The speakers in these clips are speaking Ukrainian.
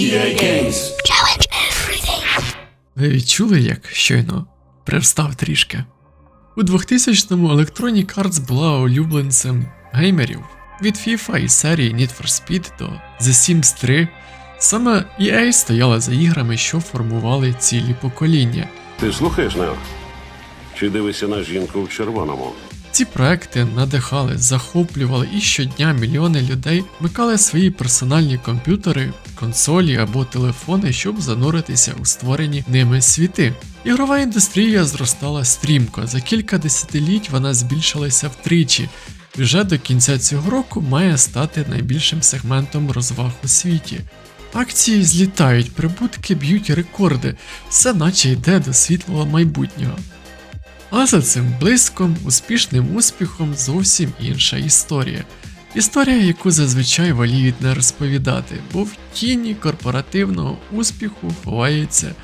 EA Games. Challenge everything. Ви відчули, як щойно привстав трішки? У 2000-му Electronic Arts була улюбленцем геймерів від FIFA і серії Need for Speed до The Sims 3. Саме EA стояла за іграми, що формували цілі покоління. Ти слухаєш, Нео? Чи дивишся на жінку в червоному? Ці проекти надихали, захоплювали і щодня мільйони людей вмикали свої персональні комп'ютери, консолі або телефони, щоб зануритися у створені ними світи. Ігрова індустрія зростала стрімко. За кілька десятиліть вона збільшилася втричі. Вже до кінця цього року має стати найбільшим сегментом розваг у світі. Акції злітають, прибутки б'ють рекорди, все наче йде до світлого майбутнього. А за цим блиском, успішним успіхом зовсім інша історія. Історія, яку зазвичай воліють не розповідати, бо в тіні корпоративного успіху ховається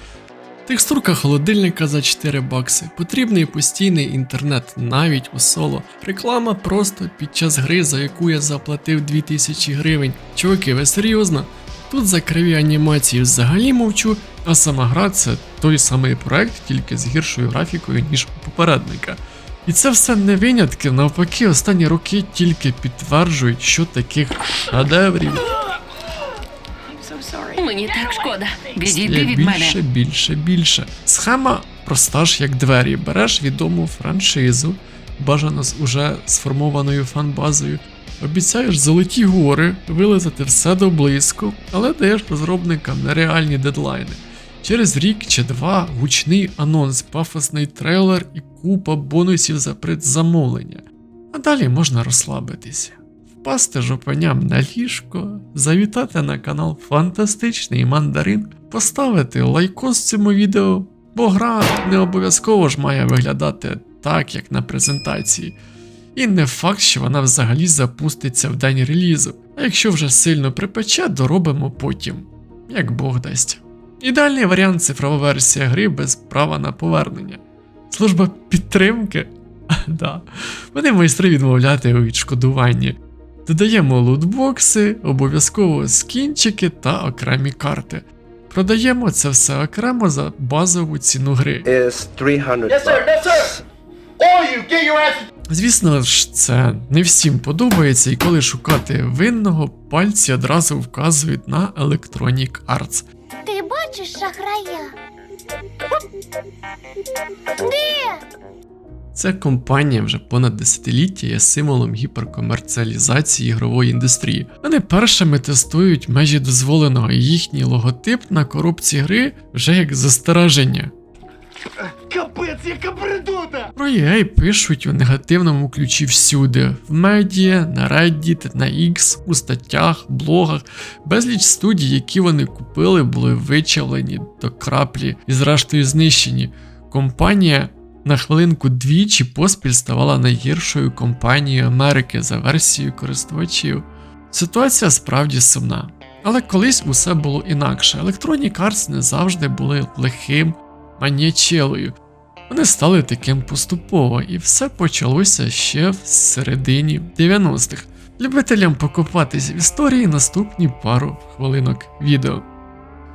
текстурка холодильника за 4 бакси, потрібний постійний інтернет навіть у соло, реклама просто під час гри, за яку я заплатив 2000 гривень. Чуваки, ви серйозно? Тут за криві анімації взагалі мовчу, а сама гра це той самий проект, тільки з гіршою графікою, ніж у попередника. І це все не винятки, навпаки, останні роки тільки підтверджують, що таких шедеврів Мені так шкода. Відійди від більше, мене. більше, більше. Схема проста ж як двері. Береш відому франшизу, бажано з уже сформованою фанбазою. Обіцяєш золоті гори, вилизати все до близько, але даєш розробникам нереальні дедлайни. Через рік чи два гучний анонс, пафосний трейлер і купа бонусів за предзамовлення. А далі можна розслабитися, впасти жопаням на ліжко, завітати на канал Фантастичний Мандарин, поставити лайкос цьому відео, бо гра не обов'язково ж має виглядати так, як на презентації. І не факт, що вона взагалі запуститься в день релізу, а якщо вже сильно припече, доробимо потім, як Бог дасть. Ідеальний варіант цифрова версія гри без права на повернення. Служба підтримки? да. Вони майстри відмовляти у відшкодуванні. Додаємо лутбокси, обов'язково скінчики та окремі карти. Продаємо це все окремо за базову ціну гри. is 300 Yes, sir. Yes, sir. You get your ass. Звісно ж, це не всім подобається, і коли шукати винного, пальці одразу вказують на Electronic Arts. Ти бачиш шахрая? Де? Ця компанія вже понад десятиліття є символом гіперкомерціалізації ігрової індустрії. Вони першими тестують межі дозволеного, і їхній логотип на коробці гри вже як застереження. Капець, яка бредота! Про EA пишуть у негативному ключі всюди: в медіа, на Reddit, на X, у статтях, блогах. Безліч студій, які вони купили, були вичавлені до краплі і зрештою знищені. Компанія на хвилинку двічі поспіль ставала найгіршою компанією Америки за версією користувачів. Ситуація справді сумна. Але колись усе було інакше. Electronic Arts не завжди були лихим маньячелою. Вони стали таким поступово, і все почалося ще в середині 90-х. Любителям покопатись в історії наступні пару хвилинок відео.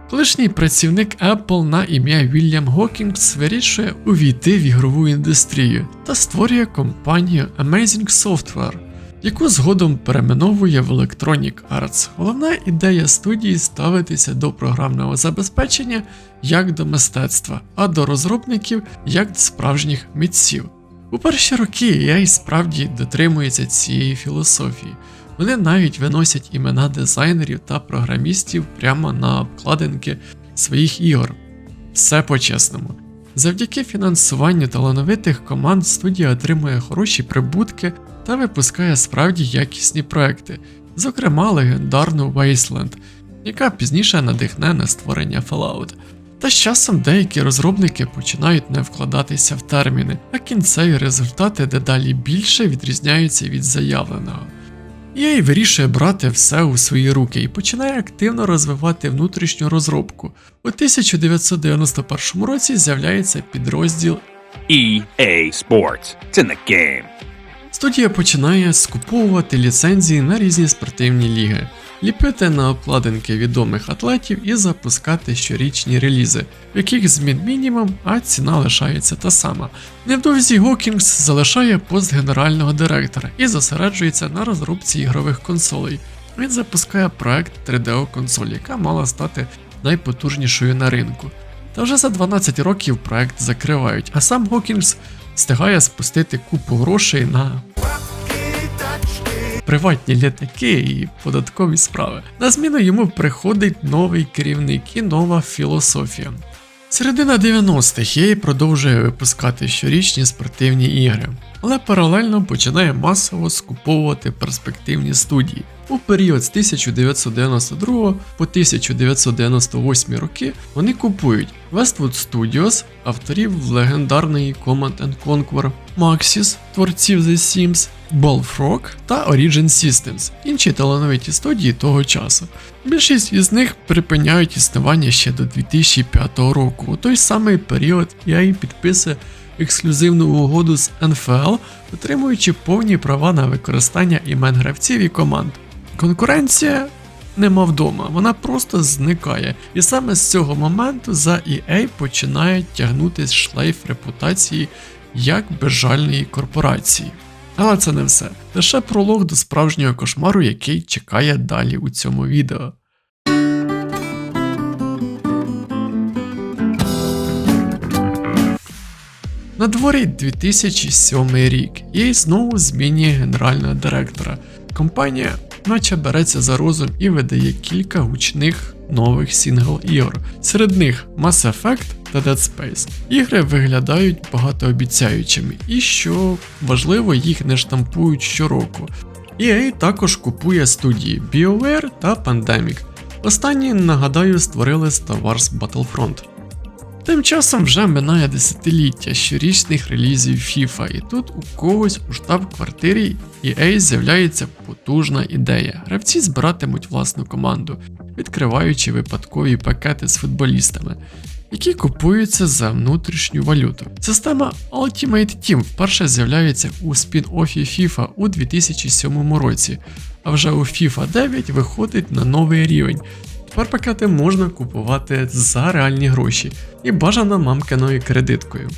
Колишній працівник Apple на ім'я Вільям Гокінгс вирішує увійти в ігрову індустрію та створює компанію Amazing Software, яку згодом перейменовує в Electronic Arts. Головна ідея студії ставитися до програмного забезпечення як до мистецтва, а до розробників як до справжніх митців. У перші роки EA справді дотримується цієї філософії. Вони навіть виносять імена дизайнерів та програмістів прямо на обкладинки своїх ігор. Все по-чесному. Завдяки фінансуванню талановитих команд студія отримує хороші прибутки та випускає справді якісні проекти, зокрема легендарну Wasteland, яка пізніше надихне на створення Fallout. Та з часом деякі розробники починають не вкладатися в терміни, а кінцеві результати дедалі більше відрізняються від заявленого. EA вирішує брати все у свої руки і починає активно розвивати внутрішню розробку. У 1991 році з'являється підрозділ EA Sports. It's in the game. Студія починає скуповувати ліцензії на різні спортивні ліги. ліпити на обкладинки відомих атлетів і запускати щорічні релізи, в яких змін мінімум, а ціна лишається та сама. Невдовзі Гокінгс залишає пост генерального директора і зосереджується на розробці ігрових консолей. Він запускає проект 3DO консоль, яка мала стати найпотужнішою на ринку. Та вже за 12 років проект закривають, а сам Гокінгс встигає спустити купу грошей на приватні літаки і податкові справи. На зміну йому приходить новий керівник і нова філософія. Середина 90-х EA продовжує випускати щорічні спортивні ігри, але паралельно починає масово скуповувати перспективні студії. У період з 1992 по 1998 роки вони купують Westwood Studios, авторів легендарної Command Conquer, Maxis, творців The Sims, Bullfrog та Origin Systems, інші талановиті студії того часу. Більшість із них припиняють існування ще до 2005 року. У той самий період EA підписує ексклюзивну угоду з NFL, отримуючи повні права на використання імен гравців і команд. Конкуренція нема вдома, вона просто зникає. І саме з цього моменту за EA починає тягнутись шлейф репутації як безжальної корпорації. Але це не все. Лише пролог до справжнього кошмару, який чекає далі у цьому відео. На дворі 2007 рік і знову змінює генерального директора. Компанія наче береться за розум і видає кілька гучних нових сінгл-ігор. Серед них Mass Effect та Dead Space. Ігри виглядають багатообіцяючими, і що важливо, їх не штампують щороку. EA також купує студії BioWare та Pandemic. Останні, нагадаю, створили Star Wars Battlefront. Тим часом вже минає десятиліття щорічних релізів FIFA, і тут у когось у штаб-квартирі EA з'являється потужна ідея. Гравці збиратимуть власну команду, відкриваючи випадкові пакети з футболістами, які купуються за внутрішню валюту. Система Ultimate Team вперше з'являється у спін-офі FIFA у 2007 році, а вже у FIFA 9 виходить на новий рівень. Тепер пакети можна купувати за реальні гроші і бажано мамкиною кредиткою.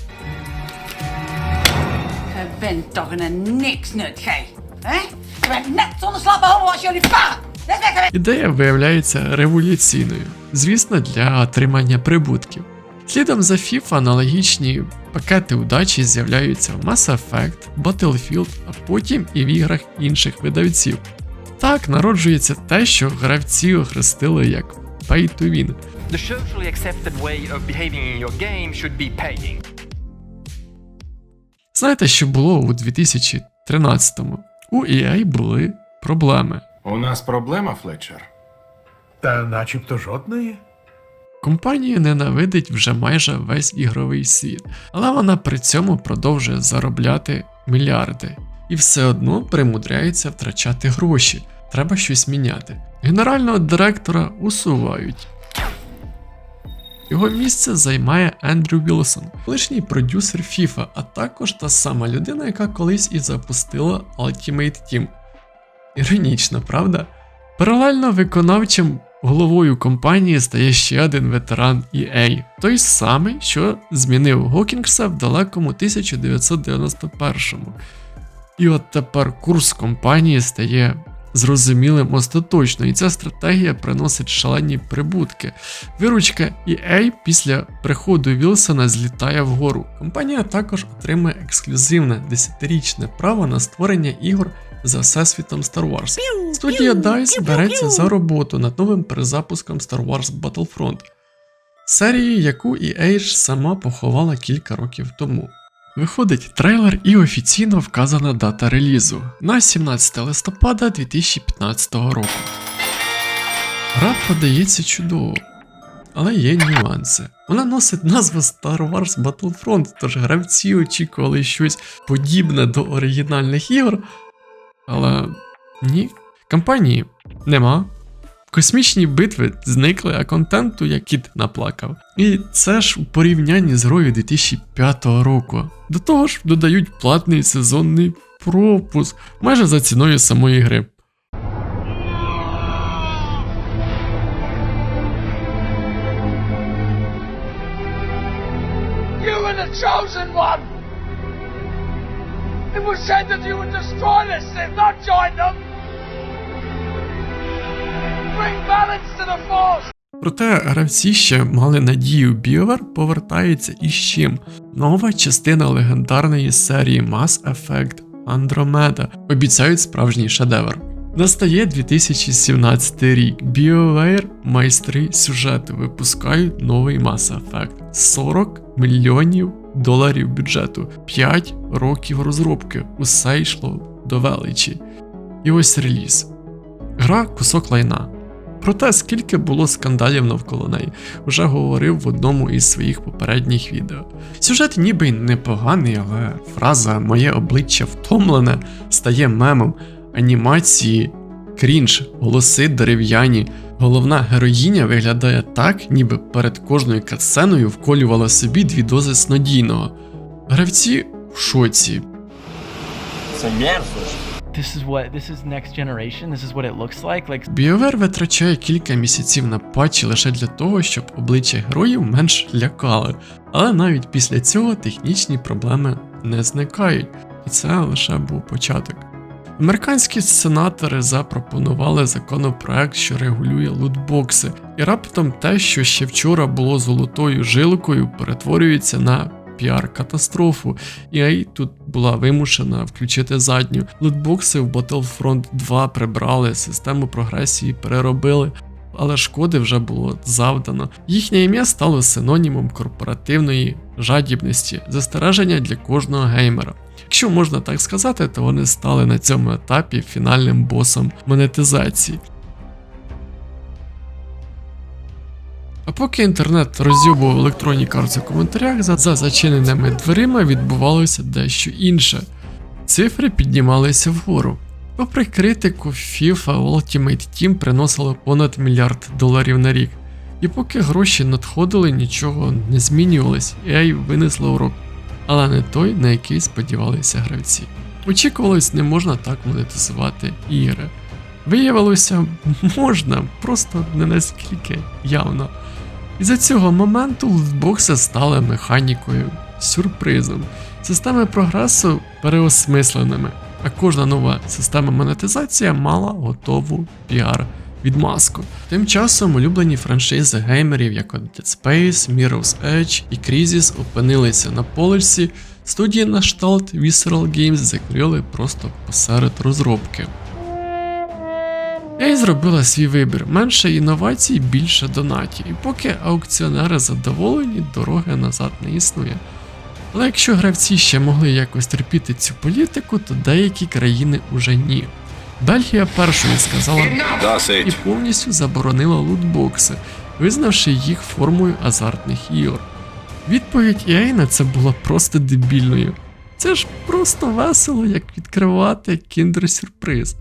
Ідея виявляється революційною, звісно, для отримання прибутків. Слідом за FIFA аналогічні пакети удачі з'являються в Mass Effect, Battlefield, а потім і в іграх інших видавців. Так народжується те, що гравці охрестили як Pay to Win. The socially accepted way of behaving in your game should be paying. Знаєте, що було у 2013-му? У EA були проблеми. У нас проблема, Флетчер. Та начебто жодної. Компанію ненавидить вже майже весь ігровий світ, але вона при цьому продовжує заробляти мільярди і все одно примудряється втрачати гроші. Треба щось міняти. Генерального директора усувають. Його місце займає Ендрю Вілсон, колишній продюсер FIFA, а також та сама людина, яка колись і запустила Ultimate Team. Іронічно, правда? Паралельно виконавчим головою компанії стає ще один ветеран EA, той самий, що змінив Гокінгса в далекому 1991-му. І от тепер курс компанії стає зрозумілим остаточно, і ця стратегія приносить шалені прибутки. Виручка EA після приходу Вілсона злітає вгору. Компанія також отримує ексклюзивне 10-річне право на створення ігор за всесвітом Star Wars. Студія DICE береться за роботу над новим перезапуском Star Wars Battlefront, серії, яку EA ж сама поховала кілька років тому. Виходить трейлер і офіційно вказана дата релізу на 17 листопада 2015 року. Гра продається чудово, але є нюанси. Вона носить назву Star Wars Battlefront, тож гравці очікували щось подібне до оригінальних ігор. Але ні, кампанії нема. Космічні битви зникли, а контенту як кіт наплакав. І це ж у порівнянні з грою 2005 року. До того ж, додають платний сезонний пропуск майже за ціною самої гри. You were the chosen one! It was said that you would destroy this and not join them! Проте гравці ще мали надію, BioWare повертається із чим. Нова частина легендарної серії Mass Effect Andromeda обіцяють справжній шедевр. Настає 2017 рік. BioWare майстри сюжету випускають новий Mass Effect. 40 мільйонів доларів бюджету, 5 років розробки. Усе йшло до величі. І ось реліз. Гра кусок лайна. Проте, скільки було скандалів навколо неї, вже говорив в одному із своїх попередніх відео. Сюжет ніби й непоганий, але фраза Моє обличчя втомлене стає мемом, анімації, крінж, голоси дерев'яні. Головна героїня виглядає так, ніби перед кожною катсценою вколювала собі дві дози снодійного. Гравці в шоці. This is what this is next generation. This is what it looks like. Like BioWare витрачає кілька місяців на патчі лише для того, щоб обличчя героїв менш лякали, але навіть після цього технічні проблеми не зникають, і це лише був початок. Американські сенатори запропонували законопроект, що регулює лутбокси, і раптом те, що ще вчора було золотою жилкою, перетворюється на піар-катастрофу. EA тут була вимушена включити задню. Лутбокси в Battlefront 2 прибрали, систему прогресії переробили. Але шкоди вже було завдано. Їхнє ім'я стало синонімом корпоративної жадібності, застереження для кожного геймера. Якщо можна так сказати, то вони стали на цьому етапі фінальним босом монетизації. А поки інтернет розюбував електронні карти в коментарях, за, за зачиненими дверима відбувалося дещо інше. Цифри піднімалися вгору. Попри критику, FIFA Ultimate Team приносила понад мільярд доларів на рік. І поки гроші надходили, нічого не змінювалось, EA винесла урок. Але не той, на який сподівалися гравці. Очікувалось, не можна так монетизувати ігри. Виявилося, можна, просто не наскільки явно. І за цього моменту лутбокси стали механікою, сюрпризом, системи прогресу переосмисленими, а кожна нова система монетизації мала готову піар відмазку. Тим часом улюблені франшизи геймерів, як Dead Space, Mirror's Edge і Crysis опинилися на поличці, студії на шталт Visceral Games закрили просто посеред розробки. EA зробила свій вибір: менше інновацій, більше донатів. І поки аукціонери задоволені, дороги назад не існує. Але якщо гравці ще могли якось терпіти цю політику, то деякі країни уже ні. Бельгія першою сказала і повністю заборонила лутбокси, визнавши їх формою азартних ігор. Відповідь EA на це була просто дебільною. Це ж просто весело, як відкривати кіндер-сюрприз.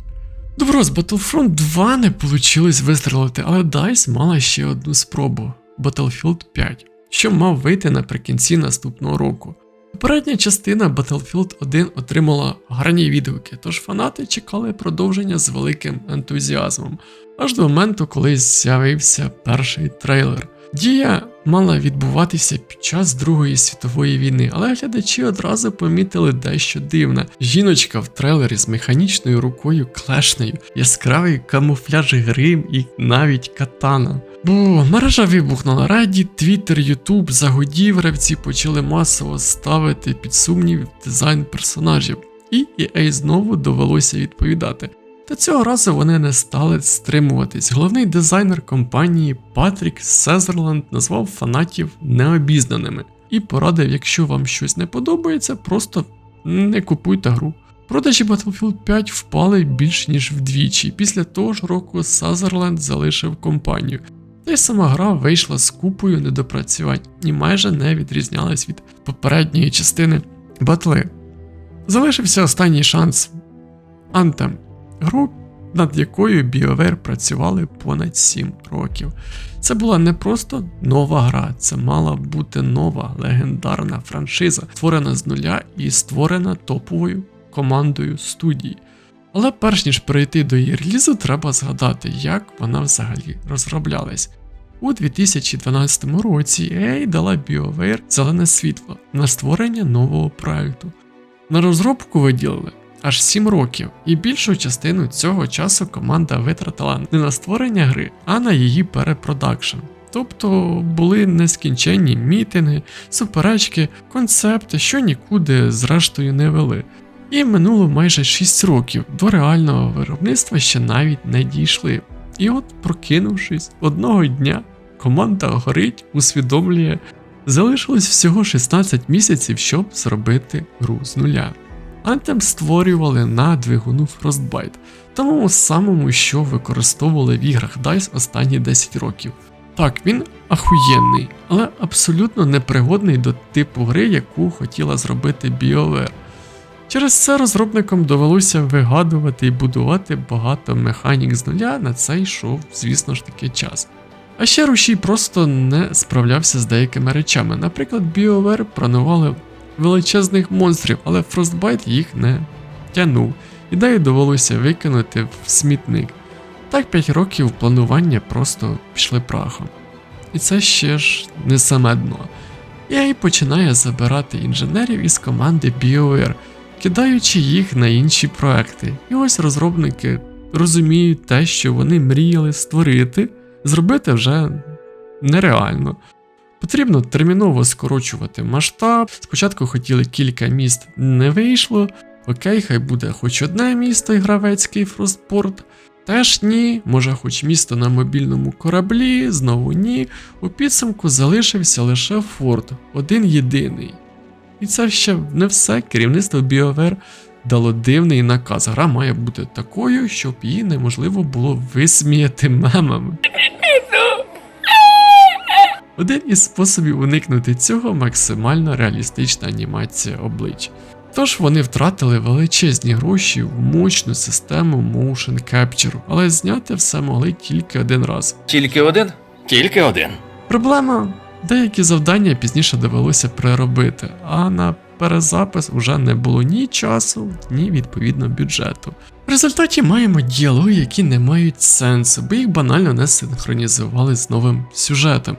Добро, з Battlefront 2 не вийшло вистрелити, але DICE мала ще одну спробу Battlefield 5, що мав вийти наприкінці наступного року. Попередня частина Battlefield 1 отримала гарні відгуки, тож фанати чекали продовження з великим ентузіазмом, аж до моменту, коли з'явився перший трейлер. Дія мала відбуватися під час Другої світової війни, але глядачі одразу помітили дещо дивне. Жіночка в трейлері з механічною рукою клешнею, яскравий камуфляж грим і навіть катана. Бо мережа вибухнула Reddit, Twitter, YouTube, загодів гравці почали масово ставити під сумнів дизайн персонажів, і EA знову довелося відповідати. Та цього разу вони не стали стримуватись. Головний дизайнер компанії Патрік Сезерланд назвав фанатів необізнаними і порадив, якщо вам щось не подобається, просто не купуйте гру. Продажі Battlefield 5 впали більш ніж вдвічі. Після того ж року Сазерленд залишив компанію. Та й сама гра вийшла з купою недопрацювань і майже не відрізнялась від попередньої частини батли. Залишився останній шанс Anthem, гру, над якою BioWare працювали понад 7 років. Це була не просто нова гра, це мала бути нова легендарна франшиза, створена з нуля і створена топовою командою студії. Але перш ніж перейти до її релізу, треба згадати, як вона взагалі розроблялась. У 2012 році EA дала BioWare зелене світло на створення нового проекту. На розробку виділили аж 7 років, і більшу частину цього часу команда витратила не на створення гри, а на її перепродакшн. Тобто були нескінченні мітинги, суперечки, концепти, що нікуди зрештою не вели. І минуло майже 6 років до реального виробництва ще навіть не дійшли. І от, прокинувшись одного дня, команда горить, усвідомлює, залишилось всього 16 місяців, щоб зробити гру з нуля. Anthem створювали на двигуну Frostbite, тому самому, що використовували в іграх DICE останні 10 років. Так, він ахуєнний, але абсолютно непригодний до типу гри, яку хотіла зробити BioWare. Через це розробникам довелося вигадувати і будувати багато механік з нуля, на це йшов, звісно ж таки, час. А ще рушій просто не справлявся з деякими речами. Наприклад, BioWare планували величезних монстрів, але Frostbite їх не тягнув. Ідею довелося викинути в смітник. Так 5 років планування просто пішли прахом. І це ще ж не саме дно. EA починає забирати інженерів із команди BioWare, кидаючи їх на інші проекти. І ось розробники розуміють те, що вони мріяли створити, зробити вже нереально. Потрібно терміново скорочувати масштаб. Спочатку хотіли кілька міст, не вийшло. Окей, хай буде хоч одне місто і гравецький Фростпорт. Теж ні, може хоч місто на мобільному кораблі, знову ні. У підсумку залишився лише форт, один єдиний. І це ще не все. Керівництво BioWare дало дивний наказ. Гра має бути такою, щоб її неможливо було висміяти мемами. Один із способів уникнути цього максимально реалістична анімація облич. Тож вони втратили величезні гроші в мощну систему Motion Capture, але зняти все могли тільки один раз. Тільки один? Тільки один. Проблема деякі завдання пізніше довелося переробити, а на перезапис уже не було ні часу, ні відповідно бюджету. В результаті маємо діалоги, які не мають сенсу, бо їх банально не синхронізували з новим сюжетом.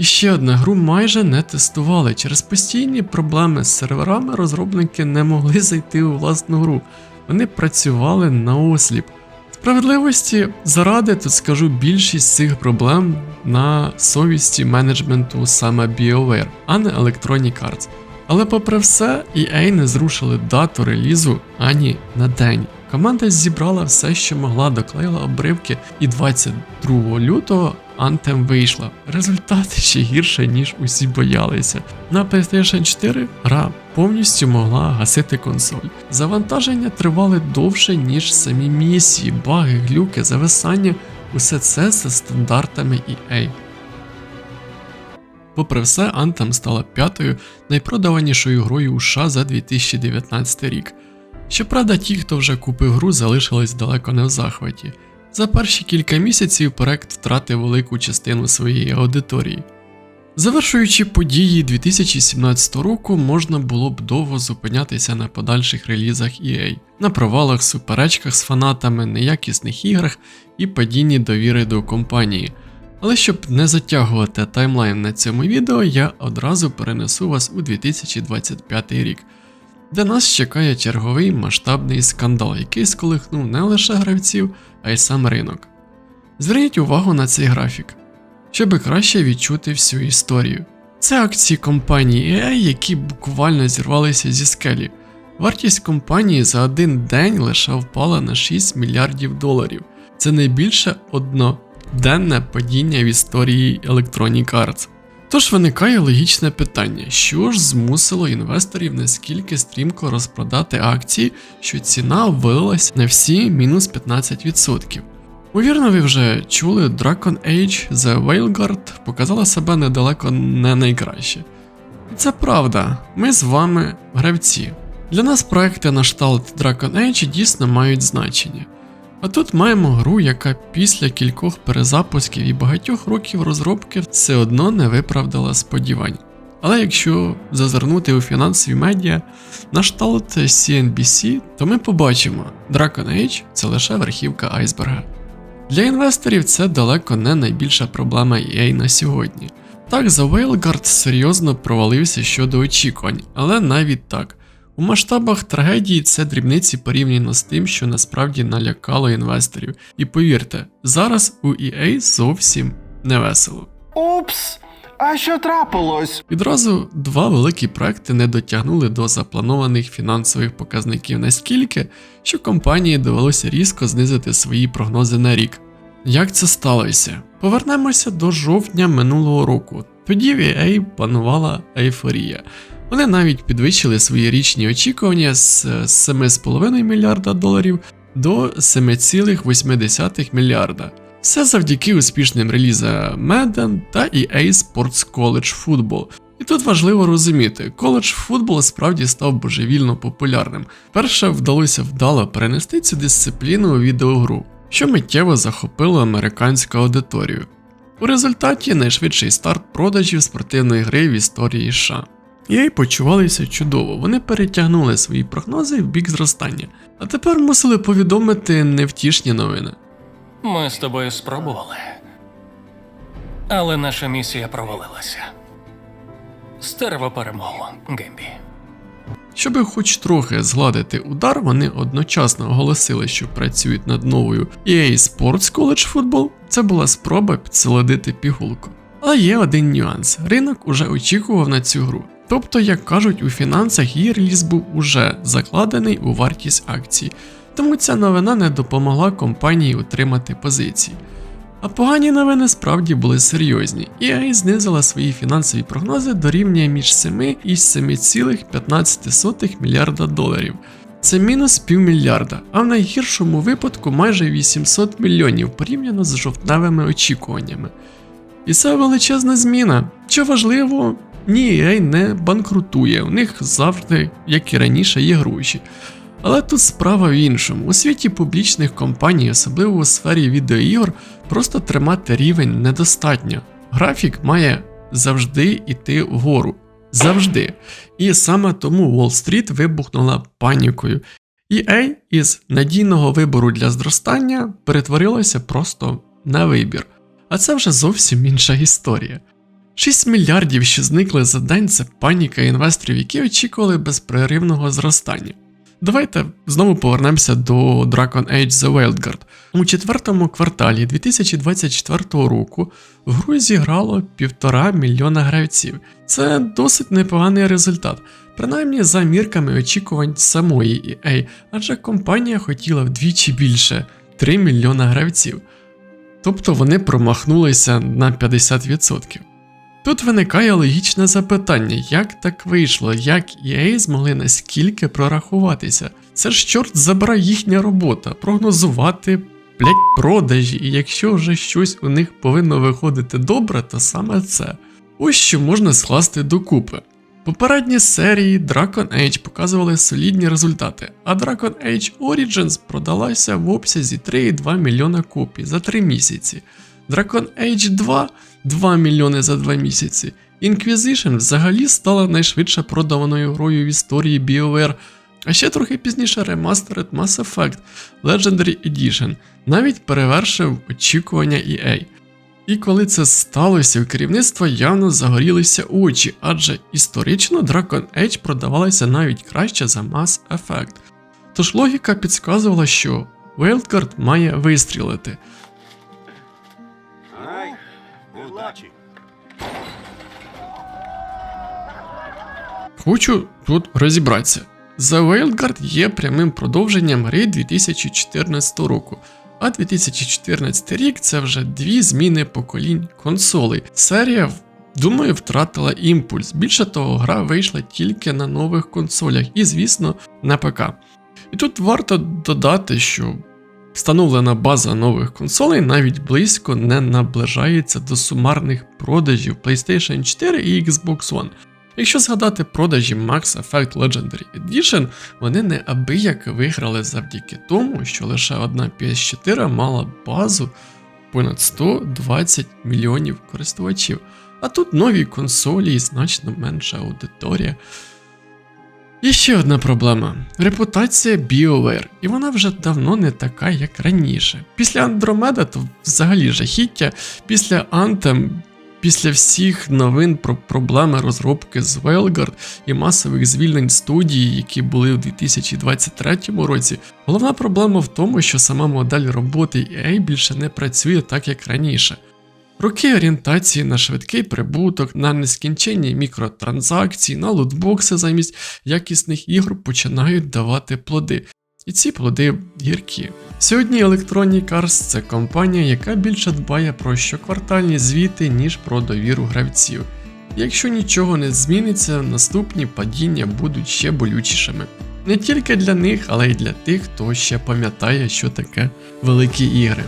І ще одна гру майже не тестували. Через постійні проблеми з серверами розробники не могли зайти у власну гру. Вони працювали на осліп. Справедливості заради тут скажу більшість цих проблем на совісті менеджменту саме BioWare, а не Electronic Arts. Але попри все, EA не зрушили дату релізу ані на день. Команда зібрала все, що могла, доклеїла обривки, і 22 лютого Anthem вийшла. Результат ще гірше, ніж усі боялися. На PlayStation 4 гра повністю могла гасити консоль. Завантаження тривали довше, ніж самі місії, баги, глюки, зависання. Усе це за стандартами EA. Попри все, Anthem стала п'ятою найпродаванішою грою у США за 2019 рік. Щоправда, ті, хто вже купив гру, залишились далеко не в захваті. За перші кілька місяців проект втратив велику частину своєї аудиторії. Завершуючи події 2017 року, можна було б довго зупинятися на подальших релізах EA, на провалах, суперечках з фанатами, неякісних іграх і падінні довіри до компанії. Але щоб не затягувати таймлайн на цьому відео, я одразу перенесу вас у 2025 рік, де нас чекає черговий масштабний скандал, який сколихнув не лише гравців, а й сам ринок. Зверніть увагу на цей графік, щоб краще відчути всю історію. Це акції компанії EA, які буквально зірвалися зі скелі. Вартість компанії за один день лише впала на 6 мільярдів доларів. Це найбільше одноденне падіння в історії Electronic Arts. Тож виникає логічне питання, що ж змусило інвесторів наскільки стрімко розпродати акції, що ціна ввалилась на всі мінус 15%. Увірно, ви вже чули, Dragon Age The Veilguard показала себе недалеко не найкраще. І це правда, ми з вами гравці. Для нас проекти на шталт Dragon Age дійсно мають значення. А тут маємо гру, яка після кількох перезапусків і багатьох років розробки все одно не виправдала сподівань. Але якщо зазирнути у фінансові медіа на шталт CNBC, то ми побачимо, Dragon Age це лише верхівка айсберга. Для інвесторів це далеко не найбільша проблема EA на сьогодні. Так, The Whaleguard серйозно провалився щодо очікувань, але навіть так. У масштабах трагедії це дрібниці порівняно з тим, що насправді налякало інвесторів. І повірте, зараз у EA зовсім не весело. Упс! А що трапилось? Відразу два великі проекти не дотягнули до запланованих фінансових показників настільки, що компанії довелося різко знизити свої прогнози на рік. Як це сталося? Повернемося до жовтня минулого року. Тоді в EA панувала ейфорія. Вони навіть підвищили свої річні очікування з 7,5 мільярда доларів до 7,8 мільярда. Все завдяки успішним релізам Madden та EA Sports College Football. І тут важливо розуміти, коледж футбол справді став божевільно популярним. Перше вдалося вдало перенести цю дисципліну у відеогру, що миттєво захопило американську аудиторію. У результаті найшвидший старт продажів спортивної гри в історії США. EA почувалися чудово, вони перетягнули свої прогнози в бік зростання, а тепер мусили повідомити невтішні новини. Ми з тобою спробували. Але наша місія провалилася. Стерво перемогу, Гембі. Щоби хоч трохи згладити удар, вони одночасно оголосили, що працюють над новою EA Sports College Football. Це була спроба підсолодити пігулку. Але є один нюанс: ринок уже очікував на цю гру. Тобто, як кажуть, у фінансах її реліз був уже закладений у вартість акцій, тому ця новина не допомогла компанії утримати позиції. А погані новини справді були серйозні. EA знизила свої фінансові прогнози до рівня між 7 і 7,15 мільярда доларів. Це мінус півмільярда, а в найгіршому випадку майже 800 мільйонів порівняно з жовтневими очікуваннями. І це величезна зміна. Що важливо, ні EA не банкрутує, у них завжди, як і раніше, є гроші. Але тут справа в іншому. У світі публічних компаній, особливо у сфері відеоігор, просто тримати рівень недостатньо. Графік має завжди йти вгору. Завжди. І саме тому Уолл-стріт вибухнула панікою. EA із надійного вибору для зростання перетворилося просто на вибір. А це вже зовсім інша історія. 6 мільярдів, що зникли за день, це паніка інвесторів, які очікували безперервного зростання. Давайте знову повернемося до Dragon Age The Wildguard. У четвертому кварталі 2024 року в гру зіграло півтора мільйона гравців. Це досить непоганий результат, принаймні за мірками очікувань самої EA, адже компанія хотіла вдвічі більше 3 мільйона гравців. Тобто вони промахнулися на 50%. Тут виникає логічне запитання, як так вийшло, як EA змогли наскільки прорахуватися. Це ж чорт забра їхня робота, прогнозувати блять продажі, і якщо вже щось у них повинно виходити добре, то саме це. Ось що можна скласти докупи. Попередні серії Dragon Age показували солідні результати, а Dragon Age Origins продалася в обсязі 3,2 мільйона копій за 3 місяці. Dragon Age 2 2 мільйони за 2 місяці. Inquisition взагалі стала найшвидше продаваною грою в історії BioWare, а ще трохи пізніше Remastered Mass Effect Legendary Edition навіть перевершив очікування EA. І коли це сталося, у керівництва явно загорілися очі, адже історично Dragon Age продавалася навіть краще за Mass Effect. Тож логіка підказувала, що Wildcard має вистрілити. Хочу тут розібратися. The Wildguard є прямим продовженням гри 2014 року, а 2014 рік це вже дві зміни поколінь консолей. Серія, думаю, втратила імпульс. Більше того, гра вийшла тільки на нових консолях і, звісно, на ПК. І тут варто додати, що встановлена база нових консолей навіть близько не наближається до сумарних продажів PlayStation 4 і Xbox One. Якщо згадати продажі Max Effect Legendary Edition, вони неабияк виграли завдяки тому, що лише одна PS4 мала базу понад 120 мільйонів користувачів. А тут нові консолі і значно менша аудиторія. І ще одна проблема репутація BioWare, і вона вже давно не така, як раніше. Після Andromeda то взагалі жахіття, після Anthem, після всіх новин про проблеми розробки з Veilguard і масових звільнень студії, які були у 2023 році, головна проблема в тому, що сама модель роботи EA більше не працює так, як раніше. Роки орієнтації на швидкий прибуток, на нескінченні мікротранзакції, на лутбокси замість якісних ігор починають давати плоди. І ці плоди гіркі. Сьогодні Electronic Arts – це компанія, яка більше дбає про щоквартальні звіти, ніж про довіру гравців. Якщо нічого не зміниться, наступні падіння будуть ще болючішими. Не тільки для них, але й для тих, хто ще пам'ятає, що таке великі ігри.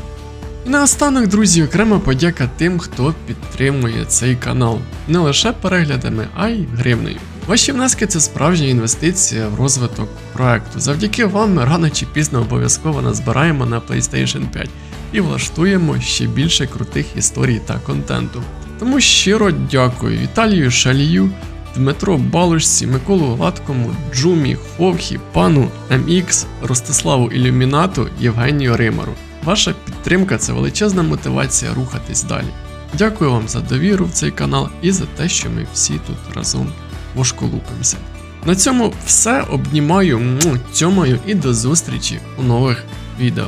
І наостанок, друзі, окрема подяка тим, хто підтримує цей канал. Не лише переглядами, а й гривнею. Ваші внески це справжня інвестиція в розвиток проекту. Завдяки вам ми рано чи пізно обов'язково назбираємо на PlayStation 5 і влаштуємо ще більше крутих історій та контенту. Тому щиро дякую Віталію Шалію, Дмитро Балушці, Миколу Гладкому, Джумі, Ховхі, пану МХ, Ростиславу Ілюмінату, Євгенію Римару. Ваша підтримка це величезна мотивація рухатись далі. Дякую вам за довіру в цей канал і за те, що ми всі тут разом вошколупимося. На цьому все обнімаю, цьомаю і до зустрічі у нових відео.